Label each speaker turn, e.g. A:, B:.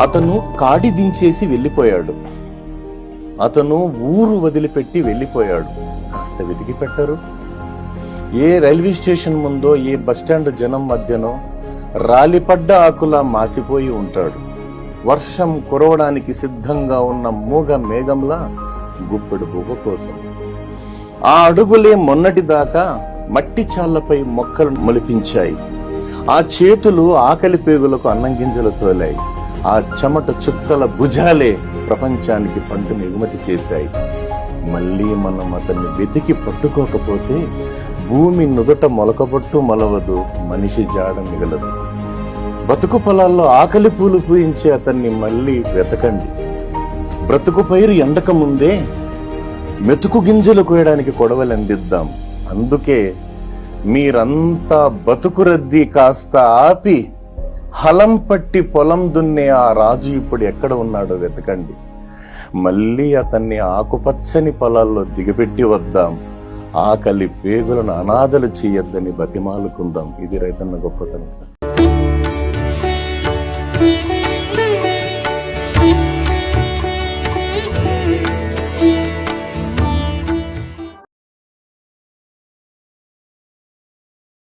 A: అతను కాడి దించేసి వెళ్ళిపోయాడు. అతను ఊరు వదిలిపెట్టి వెళ్ళిపోయాడు. కాస్త వెతికి పెట్టరు. ఏ రైల్వే స్టేషన్ ముందో ఏ బస్టాండ్ జనం మధ్యనో రాలిపడ్డ ఆకులా మాసిపోయి ఉంటాడు. వర్షం కురవడానికి సిద్ధంగా ఉన్న మూగ మేఘంలా గుప్పెడు బువ్వ కోసం. ఆ అడుగులే మొన్నటి దాకా మట్టి చాళ్ళపై మొక్కలు మొలిపించాయి. ఆ చేతులు ఆకలి పేగులకు అన్నం గింజలు తోలాయి. ఆ చెమట చుక్కల భుజాలే ప్రపంచానికి పంటను ఎగుమతి చేశాయి. మళ్ళీ మనం అతన్ని వెతికి పట్టుకోకపోతే భూమి నుదుట మొలకబొట్టు మొలవదు మనిషి జాడ మిగలదు. బతుకు పొలాల్లో ఆకలి పూలు పూయించే అతన్ని మళ్ళీ వెతకండి. బ్రతుకు పైరు ఎండక ముందే మెతుకు గింజలు కోయడానికి కొడవలు అందిద్దాం. అందుకే మీరంతా బతుకు రద్దీ కాస్త ఆపి హలం పట్టి పొలం దున్నే ఆ రాజు ఇప్పుడు ఎక్కడ ఉన్నాడో వెతకండి. మళ్ళీ అతన్ని ఆకుపచ్చని పొలాల్లో దిగబెట్టి వద్దాం. ఆకలి పేగులను అనాథలు చేయొద్దని బతిమాలుకుందాం. ఇది రైతన్న గొప్పతనం సార్.
B: Thank you.